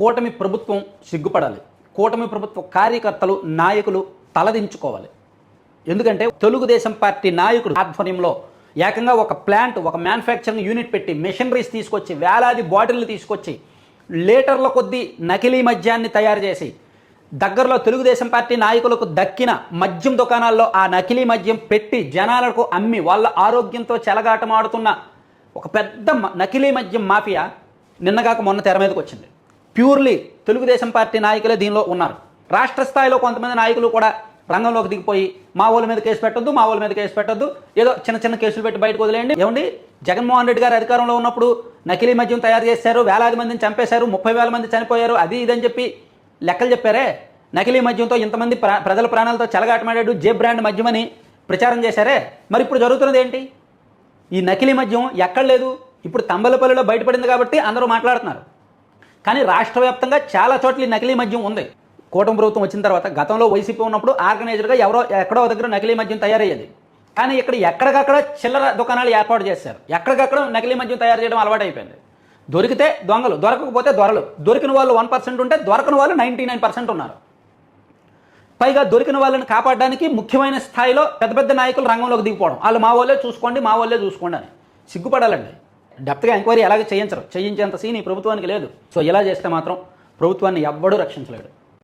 కూటమి ప్రభుత్వం సిగ్గుపడాలి. కూటమి ప్రభుత్వ కార్యకర్తలు నాయకులు తలదించుకోవాలి. ఎందుకంటే తెలుగుదేశం పార్టీ నాయకుడు ఆధ్వర్యంలో ఏకంగా ఒక ప్లాంట్ ఒక మ్యానుఫ్యాక్చరింగ్ యూనిట్ పెట్టి మెషినరీస్ తీసుకొచ్చి వేలాది బాటిల్ని తీసుకొచ్చి లీటర్ల కొద్దీ నకిలీ మద్యాన్ని తయారు చేసి దగ్గరలో తెలుగుదేశం పార్టీ నాయకులకు దక్కిన మద్యం దుకాణాల్లో ఆ నకిలీ మద్యం పెట్టి జనాలకు అమ్మి వాళ్ళ ఆరోగ్యంతో చెలగాటమాడుతున్న ఒక పెద్ద నకిలీ మద్యం మాఫియా నిన్నగాక మొన్న తెర మీదకి వచ్చింది ప్యూర్లీ తెలుగుదేశం పార్టీ నాయకులే దీనిలో ఉన్నారు. రాష్ట్ర స్థాయిలో కొంతమంది నాయకులు కూడా రంగంలోకి దిగిపోయి మా వాళ్ళ మీద కేసు పెట్టొద్దు మా వాళ్ళ మీద కేసు పెట్టొద్దు ఏదో చిన్న చిన్న కేసులు పెట్టి బయటకు వదిలేయండి. ఏమండి? జగన్మోహన్ రెడ్డి గారు అధికారంలో ఉన్నప్పుడు నకిలీ మద్యం తయారు చేశారు వేలాది మందిని చంపేశారు ముప్పై వేల మంది చనిపోయారు అది ఇదని చెప్పి లెక్కలు చెప్పారే? నకిలీ మద్యంతో ఇంతమంది ప్రా ప్రజల ప్రాణాలతో చెలగాటమాడాడు జే బ్రాండ్ మద్యమని ప్రచారం చేశారే? మరి ఇప్పుడు జరుగుతున్నది ఏంటి? ఈ నకిలీ మద్యం ఎక్కడ లేదు ఇప్పుడు తంబలపల్లిలో బయటపడింది కాబట్టి అందరూ మాట్లాడుతున్నారు. కానీ రాష్ట్ర వ్యాప్తంగా చాలా చోట్ల ఈ నకిలీ మద్యం ఉంది. కూటమి ప్రభుత్వం వచ్చిన తర్వాత గతంలో వైసీపీ ఉన్నప్పుడు ఆర్గనైజర్గా ఎవరో ఎక్కడో దగ్గర నకిలీ మద్యం తయారయ్యేది. కానీ ఇక్కడ ఎక్కడికక్కడ చిల్లర దుకాణాలు ఏర్పాటు చేశారు. ఎక్కడికక్కడ నకిలీ మద్యం తయారు చేయడం అలవాటు అయిపోయింది దొరికితే దొంగలు దొరకకపోతే దొరలు. దొరికిన వాళ్ళు వన్ పర్సెంట్ ఉంటే దొరకని వాళ్ళు నైంటీ నైన్ పర్సెంట్ ఉన్నారు. పైగా దొరికిన వాళ్ళని కాపాడడానికి ముఖ్యమైన స్థాయిలో పెద్ద పెద్ద నాయకులు రంగంలోకి దిగిపోవడం. వాళ్ళు మా వాళ్ళే చూసుకోండి మా వాళ్ళే చూసుకోండి అని. సిగ్గుపడాలండి. డెప్త్గా ఎంక్వైరీ ఎలాగ చేయించరు? చేయించేంత సీన్ ఈ ప్రభుత్వానికి లేదు. సో ఇలా చేస్తే మాత్రం ప్రభుత్వాన్ని ఎవ్వడూ రక్షించలేడు.